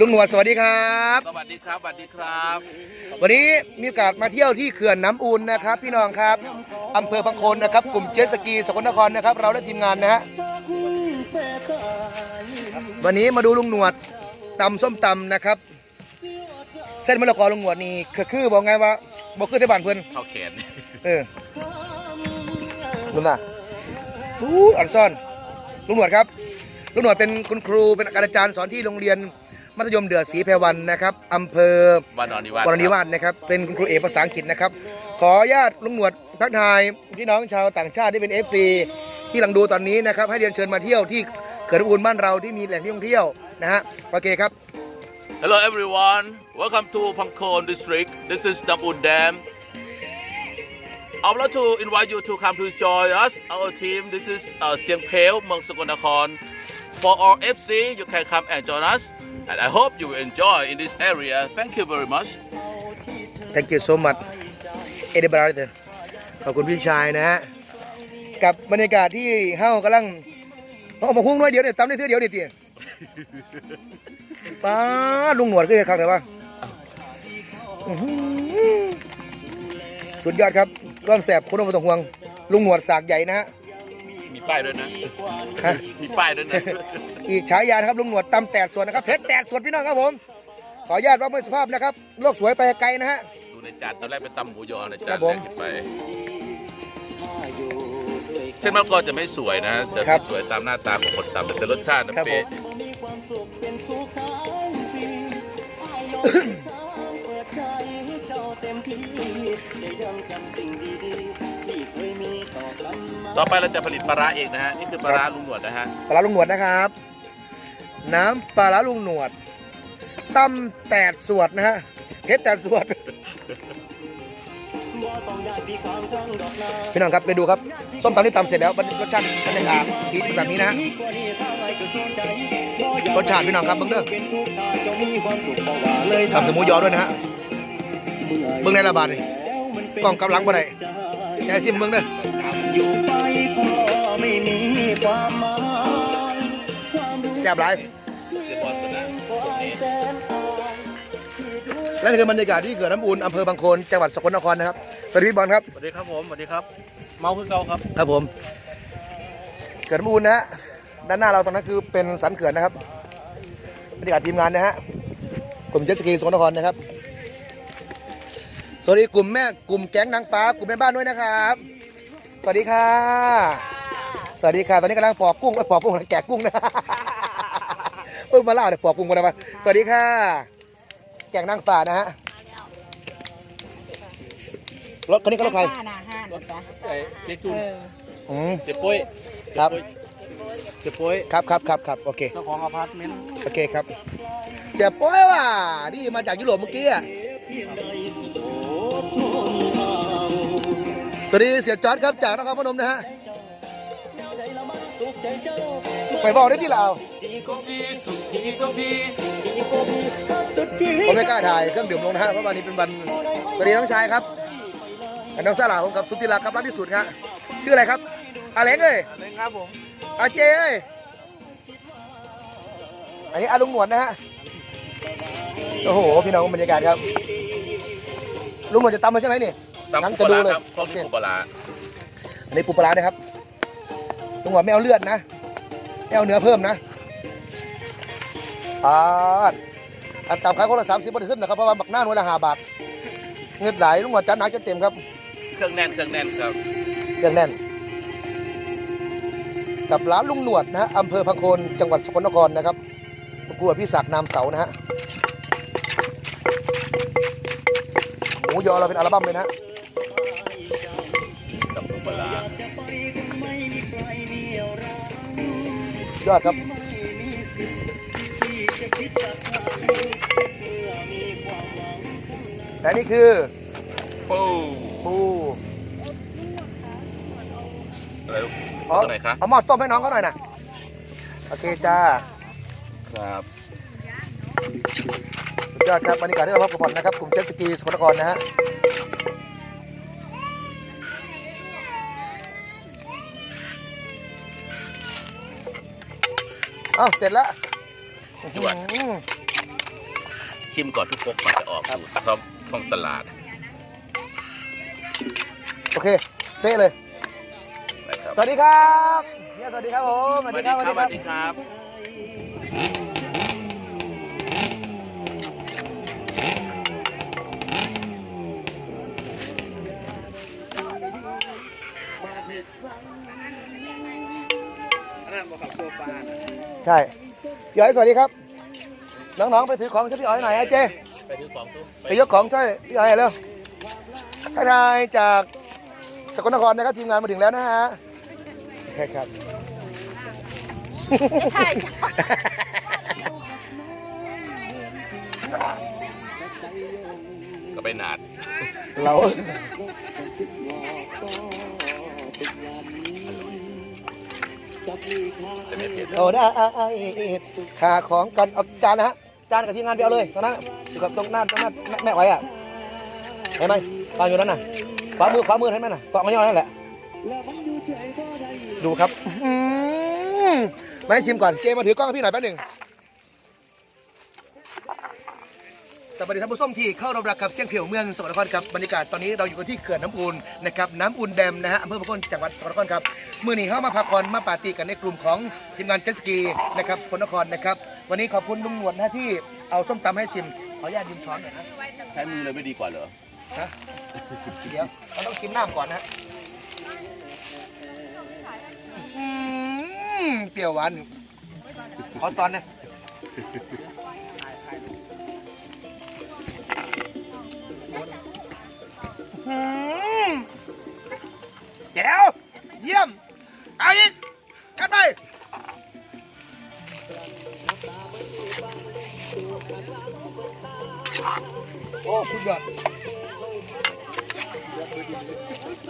ลุงหนวดสวัสดีครับ สวัสดีครับ สวัสดีครับ วันนี้มีโอกาสมาเที่ยวที่เขื่อนน้ำอุ่นนะครับ พี่น้องครับอำเภอพังโคนนะครับ กลุ่มเจ็ตสกีสกลนครนะครับ เราและทีมงานนะฮะ วันนี้มาดูลุงหนวดตำส้มตำนะครับ เส้นมะละกอลุงหนวดนี่คือคือบอกไงว่าบอกคือที่บ้านเพื่อน เข้าแขน เออลุงน่ะอู้อันซ่อน ลุงหนวดครับ ลุงหนวดเป็นคุณครูเป็นอาจารย์สอนที่โรงเรียน มัธยมเดือศรีแพรวันนะครับอำเภอวานอนนิวาสวรนิวาสนะครับ เป็นคุณครูเอกภาษาอังกฤษนะครับ ขออนุญาตลุงหนวดทักทายพี่น้องชาวต่างชาติที่เป็น FC ที่กำลังดูตอนนี้นะครับ ให้เรียนเชิญมาเที่ยวที่เขื่อนน้ำอุ่นบ้านเราที่มีแหล่งท่องเที่ยวนะฮะโอเคครับ Hello everyone welcome to Pangkon district this is Dapun Dam I would like to invite you to come to join us our team this is uh, Siang Pale เมืองสกลนคร for all FC you can come and join us and I hope you will enjoy in this area thank you very much thank you so much e d i b a r ขอบคุณพี่ชายนะฮะ กับบรรยากาศที่เฮ้ากำลังเอามาหุ้งน้อยเดียวเนี่ยตำได้เท่าเดียวนี่ตีป้าดลุงหนวดก็เห็นครั้งแต่ว่าอื้อหือสุดยอดครับร่วมแสบคุณต้องห่วง ลุงหนวดสากใหญ่นะฮะมี ป้ายด้วยนะ ฮะมีป้ายด้วยนะ อีกฉายานะครับลุงหนวดตำแตดสวนนะครับเพชรแตดสวนพี่น้องครับผม ขออนุญาตว่าไม่สุภาพนะครับโลกสวยไปไกลนะฮะ ดูในจานตอนแรกเป็นตำหมูยอในคจารันบผมแรกหยิบไป เส้นมะละกอจะไม่สวยนะจะครัไม่บสวยตามหน้าตาของคนตำแต่รสชาตินะครับผม เป๊ะ ต่อไปเราจะผลิตปลาร้าเองนะฮะนี่คือปลาร้าลุงหนวดนะฮะปลาร้าลุงหนวดนะครับ น้ำปลาร้าลุงหนวดตำแตดสวดนะฮะเพชรแตดสวดพี่น้องครับไปดูครับส้มตำที่ตำเสร็จแล้วรสชาติบรรยากาศสีแบบนี้นะรสชาติพี่น้องครับเบิ้งเด้อตำสมูยอด้วยนะฮะเบิ้งในระบาดนี่กล้องกำลังบ่ได้ แค่ชิมเบิ้งเด้ออยู่ไปก็ไม่มีความหมายแซ่บหลายเดี๋ยวบอลก่อนนะตรงนี้และนี่คือบรรยากาศที่เกิดน้ำอุ่นอำเภอบางโคนจังหวัดสกลนครนะครับ สวัสดีพี่บอลครับ สวัสดีครับผมสวัสดีครับ เมาคือเก่าครับ ครับผม เกิดน้ำอุ่นนะฮะ ด้านหน้าเราตรงนั้นคือเป็นสันเขื่อนนะครับ บรรยากาศทีมงานนะฮะกลุ่มเจ็ตสกีสกลนครนะครับ สวัสดีกลุ่มแม่กลุ่มแก๊งนางฟ้ากลุ่มแม่บ้านด้วยนะครับ สวัสดีค่ะ สวัสดีค่ะ ตอนนี้กำลังปอกกุ้งเอ้ยปอกกุ้งกำลังแกะกุ้งนะเพิ่งมาเล่าเนี่ยปอกกุ้งมาแล้วมาสวัสดีค่ะ แก๊งนางฟ้านะฮะรถคันนี้ก็รถใครห้านะห้านะจ๊ะเอ้ยเจ๊จุนเอออืมเจ๊ปุ้ยครับเจ๊ปุ้ยครับครับครับครับโอเคเจ้าของอพาร์ตเมนต์โอเคครับเสียโป้ยว่ะนี่มาจากยุโรปเมื่อกี้อะ สวัสดีเสียจอร์ดครับจากนครพนมนะฮะไปบอกได้ที่เราวสุดชีวิผมตไม่กล้าถ่ายเครื่องดื่มลงนะฮะเพราะวันนี้เป็นวันสวัสดีน้องชายครับอันน้องสาวผมกับสุธิรักครับรักที่สุดครับชื่ออะไรครับอาเล้งเอ้ยอะไรครับผมอาเจเอ้ยอันนี้อาลุงหนวดนะฮะโอ้โหพี่น้องบรรยากาศครับลุงหนวดจะตำมาใช่ไหมนี่ ตำงั้นปูจะปดูลาเลยร้าครับพวกนี้โอเค ปูปลาร้าอันนี้ปูปลาร้านะครับลุงหนวดไม่เอาเลือดนะไม่เอาเนื้อเพิ่มนะอ่าอันตามขายคนละสามสิบบาทขึ้นนะครับเพราะว่าบักหน้าหน่วยละห้าบาทเงินไหลลุงหนวดจัดหนักจัดเต็มครับเครื่องแน่นเครื่องแน่นครับเครื่องแน่น กับร้านลุงหนวดนะฮะอำเภอพังโคนจังหวัดสกลนครนะครับครัวพี่ศักดิ์นามเสานะฮะหมูยอเราเป็นอัลบั้มเลยนะฮะ อดครับและนี่คือ ปูปูอะไรลูกอ๋อตัวไหนคะเอาหม้อต้มให้น้องเขาหน่อยนะโอเคจ้า ครับสุดยอดครับบรรยากาศที่เราพักผ่อนนะครับกลุ่มเจ็ตสกีสกลนครนะฮะ อ้าเสร็จแล้วจวดอื้อหือชิมก่อนทุกพกก่อนจะออกสู่ท้องท้องตลาดโอเคเซ่เลย นะครับสวัสดีครับเนี่ยสวัสดีครับผมสวัสดีครับสวัสดีครับ ใช่พี่อ๋อยสวัสดีครับ น้องๆไปถือของช่วยพี่อ๋อยหน่อยนะเจไปถือของตู้ไปยกของช่วยพี่อ๋อยเร็วทักทายจากสกลนครนะครับทีมงานมาถึงแล้วนะฮะใช่ครับใช่ก็ไปหนาดเรา โอ้ได้ขาของกันเอาจานนะฮะจานกับทีมงานไปเอาเลยตรงนั้นอยู่กับตรงหน้าตรงหน้าแม่ไว้อะเห็นไหมวางอยู่นั่นน่ะขวามือขวามือเห็นไหมน่ะเกาะมาย่อนั่นแหละ ดูครับไม่ให้ชิมก่อนเจมาถือกล้องให้พี่หน่อยแป๊บหนึ่ง สวัสดีท่านผู้ชมที่เข้ารับรักกับเสียงเพียวเมืองสกลนครครับบรรยากาศตอนนี้เราอยู่กันที่เขื่อนน้ำอูนนะครับน้ำอูนแดมนะฮะอำเภอพะโคนจังหวัดสกลนครครับมื่อนี้เข้ามาพักผ่อนมาปาร์ตี้กันในกลุ่มของทีมงานเจ็ตสกีนะครับสกลนครนะครับวันนี้ขอบคุณลุงหนวดนะฮะที่เอาส้มตำให้ชิมขออนุญาตยืมช้อนหน่อยนะใช้มือเลยไม่ดีกว่าเหรอฮะเดี๋ยวเราต้องชิมน้ำก่อนนะอืมเปรี้ยวหวานขอตอนนะ อืมแจ๋วเยี่ยม เอาอีกกันไปโอ้คุณยอด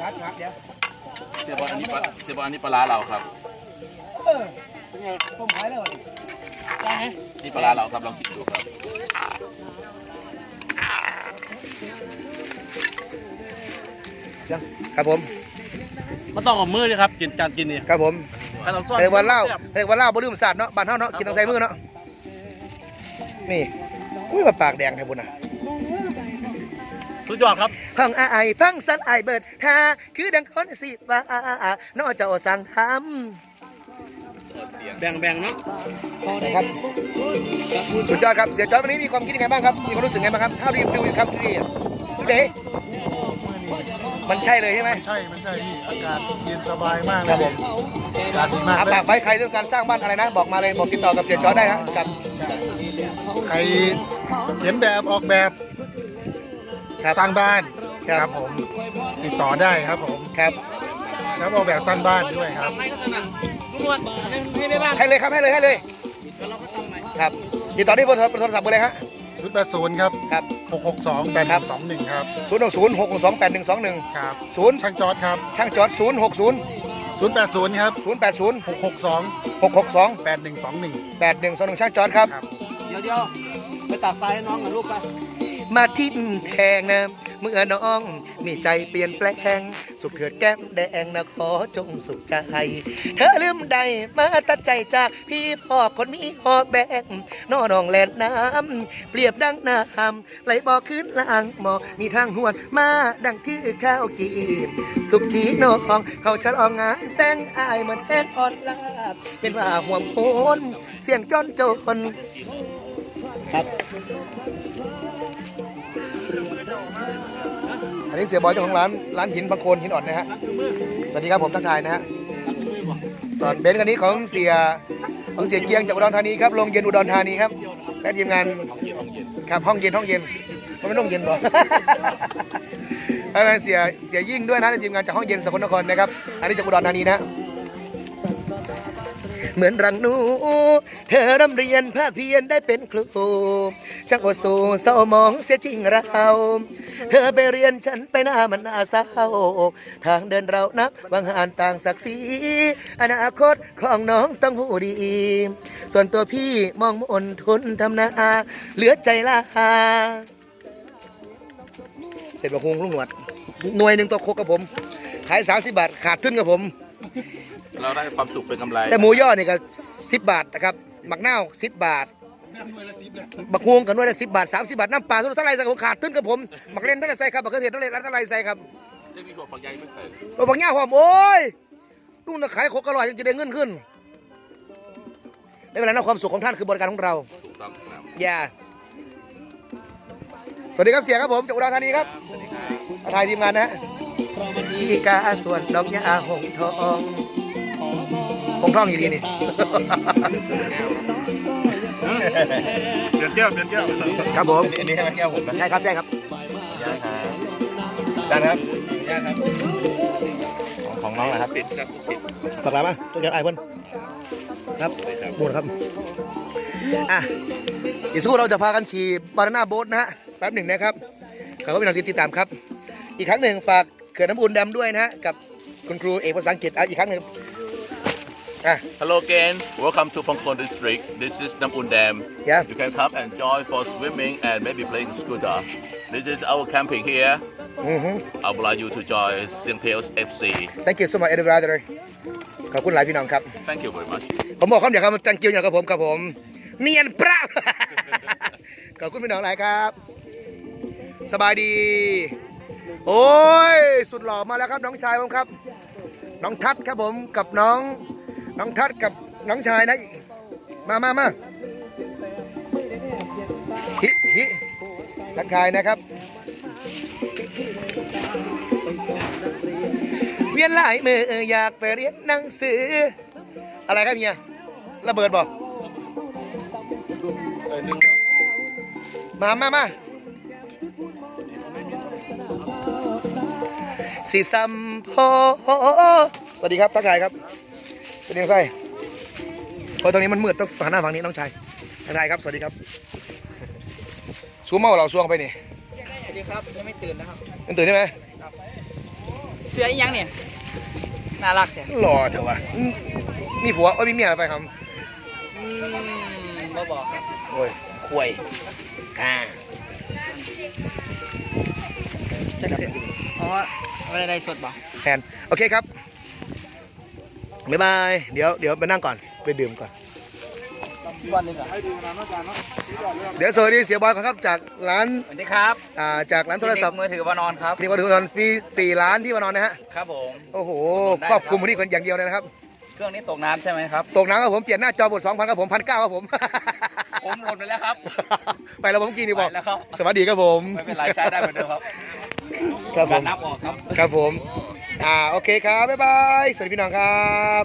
ชัดชัดเดี๋ยวเสียบอลอันนี้ปลาเสียบอลอันนี้ปลาร้าเราครับเออเป็นไงผมหายแล้วนี่นี่ปลาร้าเราครับลองชิมดูครับ จังครับผมมันต้องเอามือเลยครับกินการกินนี่ครับผมการเอาซ่อนเรียกว่าเหล้าเรียกว่าเหล้าบ่ลืมศาสตร์เนาะบ้านเฮาเนาะกินต้องใส่มือเนาะนี่อุ้ยมาปากแดงแท้บุญน่ะสุดยอดครับพังอายพังสันอายเบิดทาคือดังคนสิว่าน้อเจ้าสั่งทแบ่งแบ่งๆเนาะำนะครับสุดยอดครับเสียจอร์ดวันนี้มีความคิดยังไงบ้างครับมีความรู้สึกไงบ้างครับ How do you feel you come today เด มันใช่เลยใช่ไหมใช่ มันใช่พี่อากาศเย็นสบายมากครับผมอากาศดีมากอาเลยปากไปใครต้องการสร้างบ้านอะไรนะ บอกมาเลยบอกติดต่อกับเสียจอร์ดได้นะกับใครเขียนแบบออกแบบครับสร้างบ้านครับผมติดต่อได้ครับผมครับ แล้วออกแบบสร้างบ้านด้วยครับให้ก็ถนัดทุกคนให้ไม่บ้างให้เลยครับให้เลยให้เลยแล้วเราก็ตั้งใหม่ครับติดต่อที่เบอร์โทรโทรศัพท์เบอร์อะไรฮะ ชุดแปดศูนย์ครับครับ หกหกสองแปดสองหนึ่งครับศูนย์หกศูนย์หกสองแปดหนึ่งสองหนึ่งครับศูนย์ช่างจอร์ดครับช่างจอร์ดศูนย์หกศูนย์ศูนย์แปดศูนย์ครับศูนย์แปดศูนย์หกหกสองหกหกสองแปดหนึ่งสองหนึ่งแปดหนึ่งสองหนึ่งช่างจอร์ดครับ ครับ เดี๋ยวเดี๋ยวไปตักทรายให้น้องหน่อยลูกไป มาทิมแทงนะ เมื่อน้อง มีใจเปลี่ยนแปลง สุขเถิดแก้มแดงนะขอจงสุขใจ เธอลืมใดมาตัดใจจากพี่พ่อคนมีหอบแบกน้อน้องแลนน้ำเปรียบดังน้ำไหลบ่อขึ้นล่างหมอมีทางหวนมาดังที่ข้าวกีบสุขีน้องเขาฉลองงานแต่งอายมือนแทงออนลาบเป็นว่าห่วงโอนเสียงจนจนครับ อันนี้เสียบอยเจ้าของร้านร้านหินบางโคนหินอ่อนนะฮะสวัสดีครับผมทักทายนะฮะส่วนเบนซ์คันนี้ของเสียของเสียเกียงจากอุดรธานีครับโรงเย็นอุดรธานีครับและทีมงานครับห้องเย็นห้องเย็นมันไม่ต้องเย็นหรอกแล้วเสียเสียยิ่งด้วยนะทีมงานจากห้องเย็นสกลนครนะครับ อันนี้จากอุดรธานีนะ เหมือนรังหนู เธอร่ำเรียนภาคเพียนได้เป็นครูช่างอดสูเศร้ามองเสียจริงเรา เธอไปเรียนฉันไปหน้ามันน่าเศร้า ทางเดินเรานับบางหานต่างศักดิ์ศรีอนาคตของน้องต้องหูดี ส่วนตัวพี่มองมนทนทำนาเหลือใจลาเสร็จบะฮุงลุงหนวดหน่วยหนึ่งตัวโคกกับผม ขาย 30 บาท ขาดทุนกับผม เราได้ความสุขเป็นกำไรแต่หมูย่อนี่ก็สิบบาทนะครับหมักเน่าวสิบบาทหน่วยละสิบเลยบักฮวงกับหน่วยละสิบบาทสามสิบบาทน้ำปลาสุดเท่าไรใส่ผมขาดตื้นกับผมบักเล่นเท่าไรใส่ครับบักเกษตรเท่าไรเท่าไรใส่ครับเรื่องนี้ถั่วฝักใยไม่ใส่โอ้บักย่าหอมโอ้ยลุงจะขายโคกอร่อยยังจะได้เงินขึ้นไม่เป็นไรนะความสุขของท่านคือบริการของเราถูกต้องครับ อย่าสวัสดีครับเสียครับผมจากอุดรธานีครับมาถ่ายทีมงานนะฮะที่กาส่วนดอกยาหงทอง หงทองอยู่ดีนี่เปลี่ยนแก้วเปลี่ยนแก้วครับผมอันนี้ให้แก้วผมนะใช่ครับใช่ครับย่างครับจานครับย่างครับ ของน้องนะครับปิดครับปิดฝากร้านมาตัวแกนไอ้เพิ่นครับหมดครับอะอีกสักครู่เราจะพากันขี่บานาน่าโบ๊ทนะฮะแป๊บหนึ่งนะครับเขาก็เป็นทางติดตามครับ อีกครั้งหนึ่งฝากเขื่อนน้ำอุ่นดำด้วยนะฮะกับคุณครูเอกภาษาอังกฤษอะอีกครั้งหนึ่ง อะ Hello again welcome to Pangkon district this is Namun Dam Yeah. you can come and join for swimming and maybe playing scooter this is our camping here อือฮึ I would like you to join Siang Tails FC thank you so much everybody ขอบคุณหลายพี่น้องครับ thank you very much ผมบอกคำเดียวครับ thank you อย่างกับผมครับผม เนียนปราขอบคุณพี่น้องหลายครับ สบายดี โอ้ย สุดหล่อมาแล้วครับน้องชายผมครับ น้องทัศน์ครับผมกับน้อง น้องทัศน์กับน้องชายนะ มามามาฮิฮิทักทายนะครับ เวียนหลายมืออยากไปเรียนหนังสือ อะไรครับเฮียระเบิดบอกมามามาสีซัมโพสวัสดีครับทักทายครับ เสดียงไส้เพราะตรงนี้มันมืดต้องหันหน้าฝั่งนี้น้องชายทักทายครับ สวัสดีครับซูมเมาเราช่วงไปนี่สวัสดีครับยังไม่ตื่นนะครับยังตื่นได้ไหมเสืออีหยังเนี่ยน่ารักแต่หล่อเถอะวะมีผัวโอ้ยมีเมียไปครับอืมบ่บอกครับโอ้ยควยอ่าจักเสร็จอ๋อไม่ได้ได้สดบอกแทนโอเคครับ บ๊ายบาย เดี๋ยวเดี๋ยวไปนั่งก่อน ไปดื่มก่อนวันหนึงอะเดี๋ยวสวัสดีเสียบอยก่อนครับจากร้านสวัสดีครับอ่าจากร้านโทรศัพท์มือถือวานอนครับคลินิกวันทุกทอนมีสี่ร้านที่วานอนนะฮะ ครับผม โอ้โหได้ครอบคลุมพื้นที่คนอย่างเดียวเลยนะครับ เครื่องนี้ตกน้ำใช่ไหมครับ ตกน้ำครับผมเปลี่ยนหน้าจอบทสองพันครับผมพันเก้าครับผม ผมหล่นไปแล้วครับ ไปแล้วผมกินดีบอกไปแล้วครับสวัสดีครับผม ไม่เป็นไรใช้ได้เหมือนเดิมครับ ครับผการมนับออกครับครับผม อ่าโอเคครับ บ๊ายบาย สวัสดีพี่น้องครับ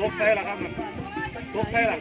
ตกใช่หรอครับตกใช่หรอ